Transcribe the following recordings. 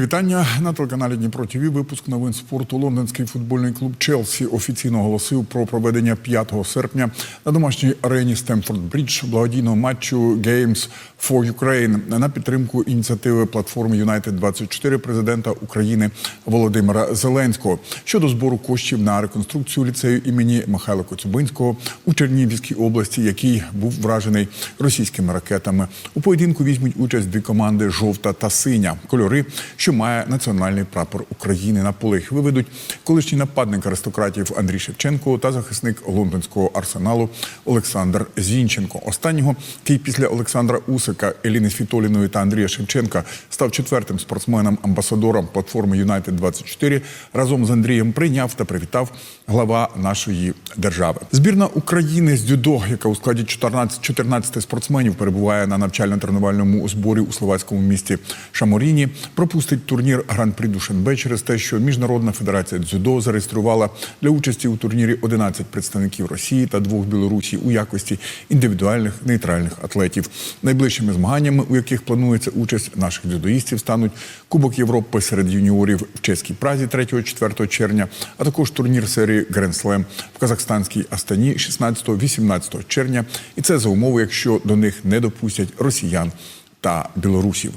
Вітання на телеканалі Дніпро ТВ. Випуск новин спорту. Лондонський футбольний клуб Челсі офіційно оголосив про проведення 5 серпня на домашній арені Стемфорд Брідж благодійного матчу Games for Ukraine на підтримку ініціативи платформи United 24 президента України Володимира Зеленського щодо збору коштів на реконструкцію ліцею імені Михайла Коцюбинського у Чернігівській області, який був вражений російськими ракетами. У поєдинку візьмуть участь дві команди жовта та синя кольори, що має національний прапор України. На поле їх виведуть колишній нападник аристократів Андрій Шевченко та захисник лондонського арсеналу Олександр Зінченко. Останнього, який після Олександра Усика, Еліни Світоліної та Андрія Шевченка став четвертим спортсменом-амбасадором платформи United 24 разом з Андрієм прийняв та привітав глава нашої держави. Збірна України з дзюдо, яка у складі 14, 14 спортсменів перебуває на навчально-тренувальному зборі у словацькому місті Шаморіні, пропустить турнір Гран-прі Душанбе через те, що Міжнародна федерація дзюдо зареєструвала для участі у турнірі 11 представників Росії та двох Білорусі у якості індивідуальних нейтральних атлетів. Найближчими змаганнями, у яких планується участь наших дзюдоїстів, стануть Кубок Європи серед юніорів в чеській Празі 3-4 червня, а також турнір серії Гранд Слем в казахстанській Астані 16-18 червня. І це за умови, якщо до них не допустять росіян та білорусів.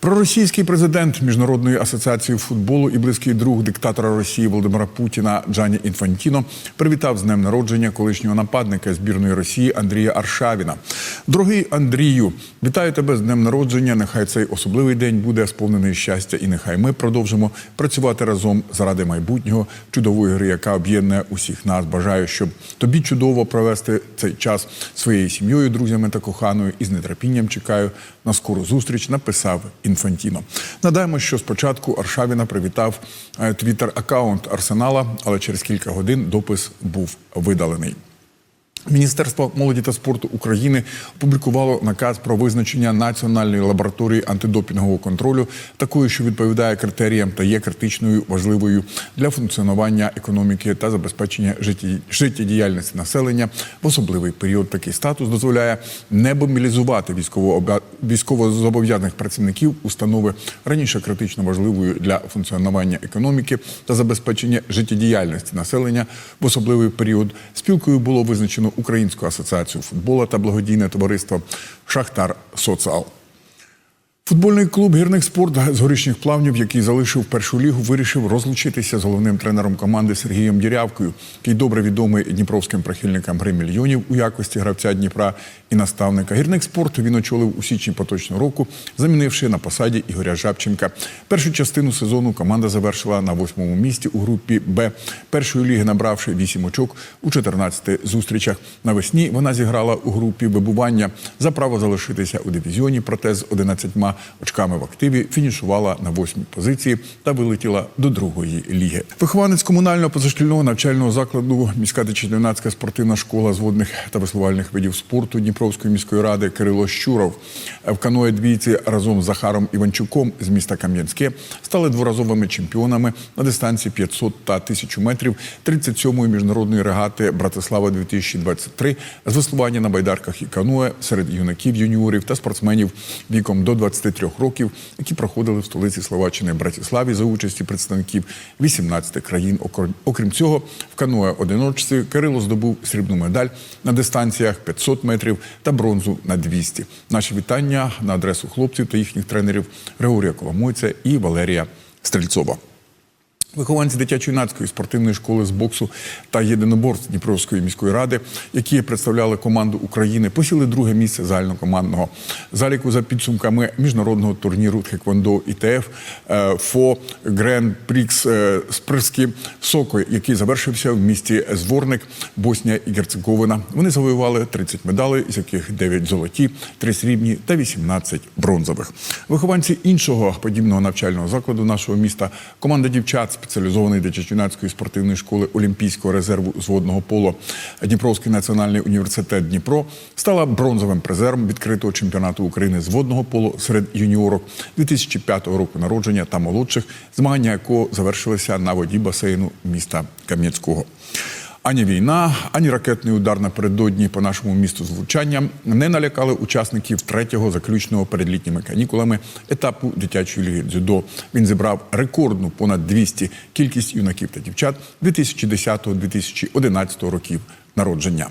Проросійський президент Міжнародної асоціації футболу і близький друг диктатора Росії Володимира Путіна Джані Інфантіно привітав з днем народження колишнього нападника збірної Росії Андрія Аршавіна. Дорогий Андрію, вітаю тебе з днем народження. Нехай цей особливий день буде сповнений щастя, і нехай ми продовжимо працювати разом заради майбутнього чудової гри, яка об'єднує усіх нас. Бажаю, щоб тобі чудово провести цей час своєю сім'єю, друзями та коханою. І з нетерпінням чекаю на скору зустріч. Написав Інфантіно. Надаємо, що спочатку Аршавіна привітав твіттер аккаунт Арсенала, але через кілька годин допис був видалений. Міністерство молоді та спорту України опублікувало наказ про визначення національної лабораторії антидопінгового контролю, такою, що відповідає критеріям та є критичною важливою для функціонування економіки та забезпечення життєдіяльності населення в особливий період. Такий статус дозволяє не мобілізувати військово військовозобов'язаних працівників установи раніше критично важливою для функціонування економіки та забезпечення життєдіяльності населення в особливий період. Спілкою було визначено Українську асоціацію футбола та благодійне товариство Шахтар Соціал. Футбольний клуб гірник спорт з горішніх плавнів, який залишив першу лігу, вирішив розлучитися з головним тренером команди Сергієм Дірявкою, який добре відомий дніпровським прихильникам гри мільйонів у якості гравця Дніпра і наставника. Гірник спорту він очолив у січні поточного року, замінивши на посаді Ігоря Жабченка. Першу частину сезону команда завершила на восьмому місці у групі Б першої ліги, набравши вісім очок у 14 зустрічах. Навесні вона зіграла у групі вибування за право залишитися у дивізіоні, проте з 11 очками в активі фінішувала на восьмій позиції та вилетіла до другої ліги. Вихованець комунального позашкільного навчального закладу міська дитячо-юнацька спортивна школа з водних та веслувальних видів спорту Дніпровської міської ради Кирило Щуров в каное двійці разом з Захаром Іванчуком з міста Кам'янське стали дворазовими чемпіонами на дистанції 500 та 1000 метрів 37-ї міжнародної регати Братислава 2023 з веслування на байдарках і каное серед юнаків, юніорів та спортсменів віком до 23 років, які проходили в столиці Словаччини Братіславі за участі представників 18 країн. Окр- Окрім цього, в каное одиночці Кирило здобув срібну медаль на дистанціях 500 метрів та бронзу на 200. Наші вітання на адресу хлопців та їхніх тренерів Григорія Коломойця і Валерія Стрельцова. Вихованці дитячо-юнацької спортивної школи з боксу та єдиноборств Дніпровської міської ради, які представляли команду України, посіли друге місце загальнокомандного заліку за підсумками міжнародного турніру Тхеквондо ІТФ е, ФО Грен Прікс е, Спирські Соко, який завершився в місті Зворник, Боснія і Герцеговина. Вони завоювали 30 медалей, з яких 9 золоті, 3 срібні та 18 бронзових. Вихованці іншого подібного навчального закладу нашого міста, команда дівчат спеціалізованої дитячо-юнацької спортивної школи Олімпійського резерву з водного поло Дніпровський національний університет Дніпро стала бронзовим призером відкритого чемпіонату України з водного поло серед юніорок 2005 року народження та молодших, змагання якого завершилися на воді басейну міста Кам'янського. Ані війна, ані ракетний удар напередодні по нашому місту звучання не налякали учасників третього заключного перед літніми канікулами етапу дитячої ліги дзюдо. Він зібрав рекордну понад 200 кількість юнаків та дівчат 2010-2011 років народження.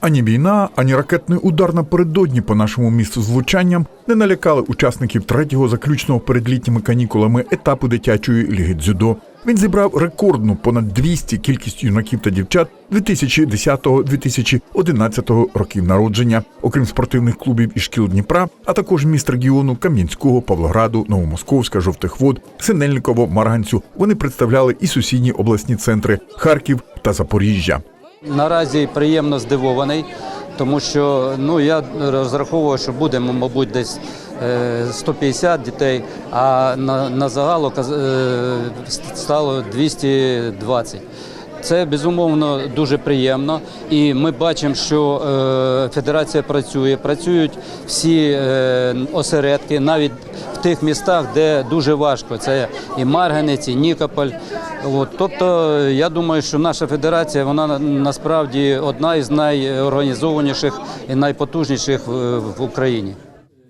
Ані війна, ані ракетний удар напередодні по нашому місту звучанням не налякали учасників третього заключного перед літніми канікулами етапу дитячої ліги дзюдо. Він зібрав рекордну понад 200 кількість юнаків та дівчат 2010-2011 років народження, окрім спортивних клубів і шкіл Дніпра, а також міст регіону Кам'янського, Павлограду, Новомосковська, Жовтих Вод, Синельниково, Марганцю. Вони представляли і сусідні обласні центри Харків та Запоріжжя. Наразі приємно здивований, тому що ну я розраховував, що буде, мабуть, десь е, 150 дітей, а на, на загалу е, стало 220. Це безумовно дуже приємно, і ми бачимо, що е, федерація працює. Працюють всі е, осередки, навіть тих містах, де дуже важко. Це і Марганець, і Нікополь. От, тобто, я думаю, що наша федерація вона насправді одна із найорганізованіших і найпотужніших в, Україні.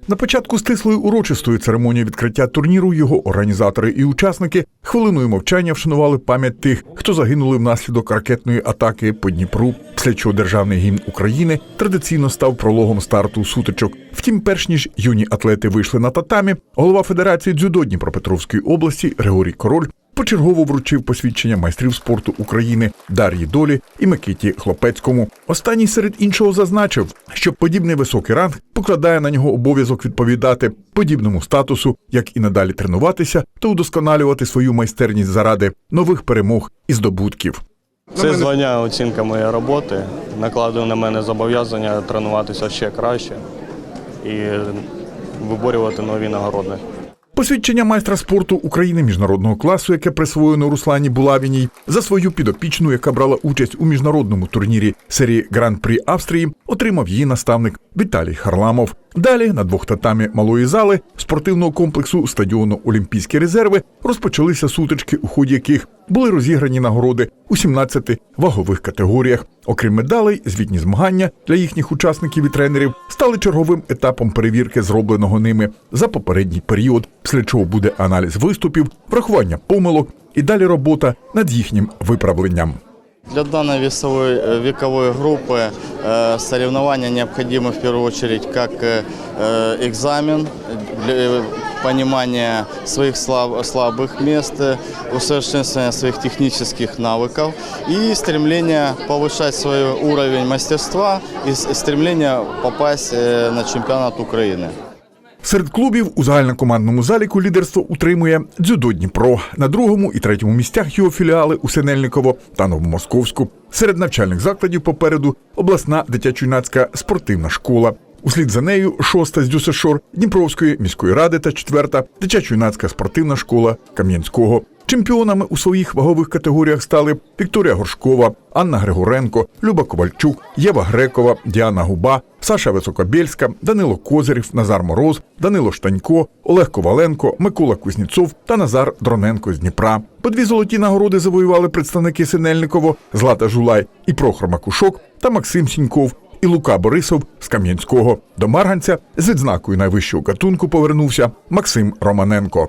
На початку стислої урочистої церемонії відкриття турніру його організатори і учасники хвилиною мовчання вшанували пам'ять тих, хто загинули внаслідок ракетної атаки по Дніпру, після чого державний гімн України традиційно став прологом старту сутичок. Втім, перш ніж юні атлети вийшли на татамі, голова Федерації дзюдо Дніпропетровської області Григорій Король почергово вручив посвідчення майстрів спорту України Дар'ї Долі і Микиті Хлопецькому. Останній серед іншого зазначив, що подібний високий ранг покладає на нього обов'язок відповідати подібному статусу, як і надалі тренуватися та удосконалювати свою майстерність заради нових перемог і здобутків. Це звання оцінка моєї роботи. Накладує на мене зобов'язання тренуватися ще краще і виборювати нові нагороди. Посвідчення майстра спорту України міжнародного класу, яке присвоєно Руслані Булавіній, за свою підопічну, яка брала участь у міжнародному турнірі серії Гран-прі Австрії, отримав її наставник Віталій Харламов. Далі на двох татамі малої зали спортивного комплексу стадіону Олімпійські резерви розпочалися сутички, у ході яких були розіграні нагороди у 17 вагових категоріях. Окрім медалей, звітні змагання для їхніх учасників і тренерів стали черговим етапом перевірки зробленого ними за попередній період, після чого буде аналіз виступів, врахування помилок і далі робота над їхнім виправленням. Для данной весовой, э, вековой группы э, соревнования необходимы в первую очередь как э, э, экзамен для э, понимания своих слаб- слабых мест, э, усовершенствования своих технических навыков и стремление повышать свой уровень мастерства и с- стремление попасть э, на чемпионат Украины. Серед клубів у загальнокомандному заліку лідерство утримує дзюдо Дніпро. На другому і третьому місцях його філіали у Синельниково та Новомосковську. Серед навчальних закладів попереду обласна дитячо-юнацька спортивна школа. Услід за нею шоста з Дюсешор Дніпровської міської ради та четверта дитячо-юнацька спортивна школа Кам'янського. Чемпіонами у своїх вагових категоріях стали Вікторія Горшкова, Анна Григоренко, Люба Ковальчук, Єва Грекова, Діана Губа, Саша Високобєльська, Данило Козирів, Назар Мороз, Данило Штанько, Олег Коваленко, Микола Кузніцов та Назар Дроненко з Дніпра. По дві золоті нагороди завоювали представники Синельниково, Злата Жулай і Прохор Макушок та Максим Сіньков. І Лука Борисов з Кам'янського до Марганця з відзнакою найвищого гатунку повернувся Максим Романенко.